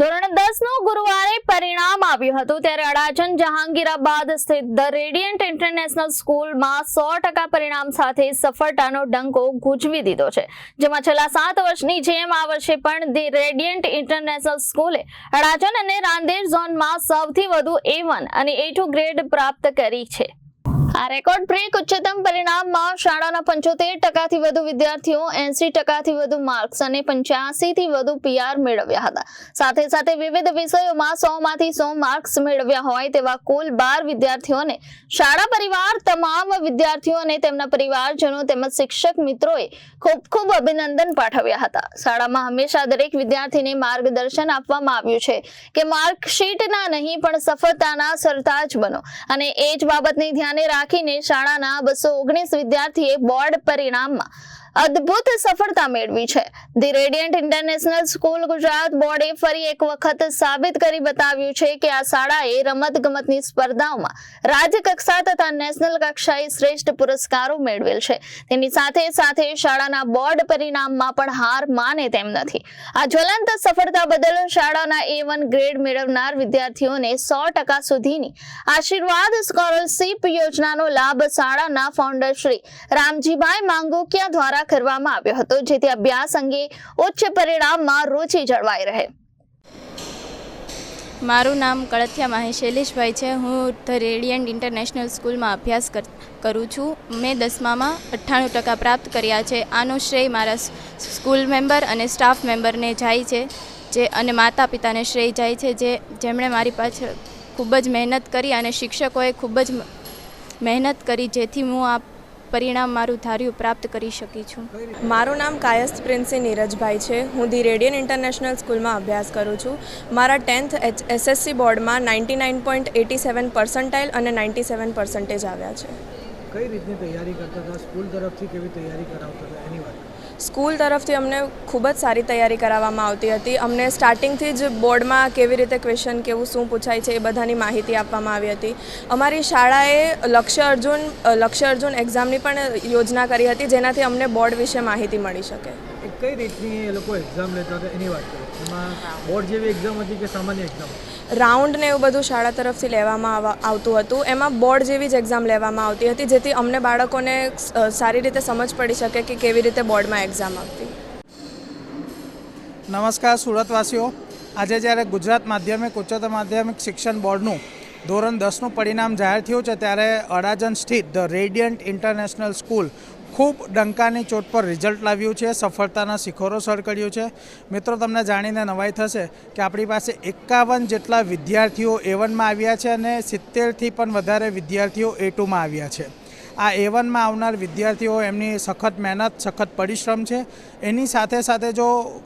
ધોરણ દસનું ગુરુવારે પરિણામ આવ્યું હતું ત્યારે અડાજણ જહાંગીરાબાદ સ્થિત ધ રેડિયન્ટ ઇન્ટરનેશનલ સ્કૂલમાં સો ટકા પરિણામ સાથે સફળતાનો ડંકો ગુંજવી દીધો છે. જેમાં છેલ્લા સાત વર્ષની જેમ આ વર્ષે પણ ધી રેડિયન્ટ ઇન્ટરનેશનલ સ્કૂલે અડાજણ અને રાંદેર ઝોનમાં સૌથી વધુ એ અને એ ટુ ગ્રેડ પ્રાપ્ત કરી છે. આ રેકોર્ડ બ્રેક ઉચ્ચતમ પરિણામમાં શાળાના પંચોતેર ટકાથી વધુ વિદ્યાર્થીઓ, એસી ટકાથી વધુ માર્ક્સ અને પંચ્યાસી થી વધુ પીઆર મેળવ્યા હતા. સાથે સાથે વિવિધ વિષયોમાં સો માંથી સો માર્ક્સ મેળવ્યા હોય તેવા કુલ બાર વિદ્યાર્થીઓને શાળા પરિવાર તમામ વિદ્યાર્થીઓ અને તેમના પરિવારજનો તેમજ શિક્ષક મિત્રોએ ખૂબ ખૂબ અભિનંદન પાઠવ્યા હતા. શાળામાં હંમેશા દરેક વિદ્યાર્થીને માર્ગદર્શન આપવામાં આવ્યું છે કે માર્કશીટના નહીં પણ સફળતાના સરતાજ બનો. અને એ જ બાબતને ધ્યાને રાખીને શાળાના બસો ઓગણીસ વિદ્યાર્થીએ બોર્ડ પરિણામમાં અદ્ભુત સફળતા મેળવી છે. The radiant international school Gujarat બોર્ડે ફરી એક વખત સાબિત કરી બતાવ્યું છે કે આ શાળાએ રમત ગમતની સ્પર્ધાઓમાં રાજ્ય કક્ષા તથા નેશનલ કક્ષાએ શ્રેષ્ઠ પુરસ્કારો મેળવેલ છે. તેની સાથે સાથે શાળાના બોર્ડ પરિણામમાં પણ હાર માને તેમ નથી. આ જ્વલંત સફળતા બદલ શાળાના એ વન ગ્રેડ મેળવનાર વિદ્યાર્થીઓને સો ટકા સુધીની આશીર્વાદ સ્કોલરશીપ યોજનાનો લાભ શાળાના ફાઉન્ડર શ્રી રામજીભાઈ માંગોકિયા દ્વારા કરવામાં આવ્યો હતો, જેથી અભ્યાસ અંગે ઉચ્ચ પરિણામમાં રુચિ જળવાઈ રહે. મારું નામ કળથિયા માહી શૈલેષભાઈ છે. હું ધ રેડિયન્ટ ઇન્ટરનેશનલ સ્કૂલમાં અભ્યાસ કર છું. મેં દસમામાં અઠ્ઠાણું ટકા પ્રાપ્ત કર્યા છે. આનો શ્રેય મારા સ્કૂલ મેમ્બર અને સ્ટાફ મેમ્બરને જાય છે, જે અને માતા પિતાને શ્રેય જાય છે, જે જેમણે મારી પાછળ ખૂબ જ મહેનત કરી અને શિક્ષકોએ ખૂબ જ મહેનત કરી, જેથી હું આ પરિણામ મારું ધાર્યું પ્રાપ્ત કરી શકી છું. મારું નામ કાયસ્થ પ્રિન્સી નીરજભાઈ છે. હું ધી રેડિયન ઇન્ટરનેશનલ સ્કૂલમાં અભ્યાસ કરું છું. મારા ટેન્થ એસએસસી બોર્ડમાં ninety nine point eight seven percentile અને નાઇન્ટી સેવન પર્સન્ટેજ આવ્યા છે. કઈ રીતની તૈયારી કરતા હતા? સ્કૂલ તરફથી કેવી તૈયારી કરાવતા હતા? એની વાત. સ્કૂલ તરફથી અમને ખૂબ જ સારી તૈયારી કરાવવામાં આવતી હતી. અમને સ્ટાર્ટિંગથી જ બોર્ડમાં કેવી રીતે ક્વેશ્ચન કેવું શું પૂછાય છે એ બધાની માહિતી આપવામાં આવી હતી. અમારી શાળાએ લક્ષ્ય અર્જુન લક્ષ્ય અર્જુન એક્ઝામની પણ યોજના કરી હતી જેનાથી અમને બોર્ડ વિશે માહિતી મળી શકે. કઈ રીતની એ લોકો એક્ઝામ લેતા હતા? એની વાત કરો. એમાં બોર્ડ જેવી એક્ઝામ હતી કે સામાન્ય એક્ઝામ રાઉન્ડ ને એવું બધું શાળા તરફથી લેવામાં આવતું હતું. એમાં બોર્ડ જેવી જ એક્ઝામ લેવામાં આવતી હતી, જેથી અમને બાળકોને સારી રીતે સમજ પડી શકે કે કેવી રીતે બોર્ડમાં એક્ઝામ આવતી. નમસ્કાર સુરતવાસીઓ. આજે જ્યારે ગુજરાત માધ્યમિક, ઉચ્ચતર માધ્યમિક શિક્ષણ બોર્ડનું ધોરણ દસનું પરિણામ જાહેર થયું છે, ત્યારે અડાજન સ્થિત ધ રેડિયન્ટ ઇન્ટરનેશનલ સ્કૂલ ખૂબ ડંકાની ચોટ પર રિઝલ્ટ લાવ્યું છે, સફળતાના શિખરો સર કર્યું છે. મિત્રો, તમને જાણીને નવાઈ થશે કે આપણી પાસે એકાવન જેટલા વિદ્યાર્થીઓ એ વનમાં આવ્યા છે અને સિત્તેરથી પણ વધારે વિદ્યાર્થીઓ એ ટુમાં આવ્યા છે. આ એ વનમાં આવનાર વિદ્યાર્થીઓ એમની સખત મહેનત, સખત પરિશ્રમ છે. એની સાથે સાથે જો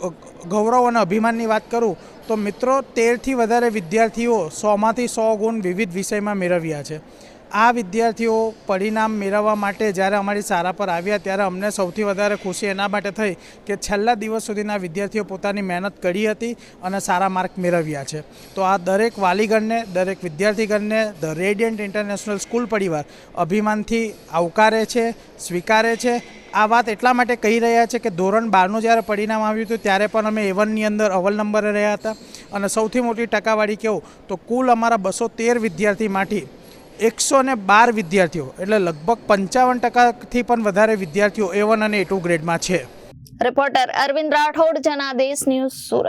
ગૌરવ અને અભિમાનની વાત કરું, તો મિત્રો, તેરથી વધારે વિદ્યાર્થીઓ સોમાંથી સો ગુણ વિવિધ વિષયમાં મેળવ્યા છે. આ વિદ્યાર્થીઓ પરિણામ મેળવવા માટે જ્યારે અમારી શાળા પર આવ્યા ત્યારે અમને સૌથી વધારે ખુશી એના માટે થઈ કે છેલ્લા દિવસ સુધીના વિદ્યાર્થીઓ પોતાની મહેનત કરી હતી અને સારા માર્ક મેળવ્યા છે. તો આ દરેક વાલીગણને, દરેક વિદ્યાર્થીગણને, ધ રેડિયન્ટ ઇન્ટરનેશનલ સ્કૂલ પરિવાર અભિમાનથી આવકારે છે, સ્વીકારે છે. આ વાત એટલા માટે કહી રહ્યા છે કે ધોરણ બારનું જ્યારે પરિણામ આવ્યું હતું ત્યારે પણ અમે એવનની અંદર અવલ નંબરે રહ્યા હતા. અને સૌથી મોટી ટકાવારી કહું તો કુલ અમારા બસો તેર વિદ્યાર્થીમાંથી એકસો ને બાર વિદ્યાર્થીઓ, એટલે લગભગ પંચાવન ટકાથી પણ વધારે વિદ્યાર્થીઓ એ વન અને એ ટુ ગ્રેડમાં છે. Reporter Arvind Rathod, Janadesh news Surat.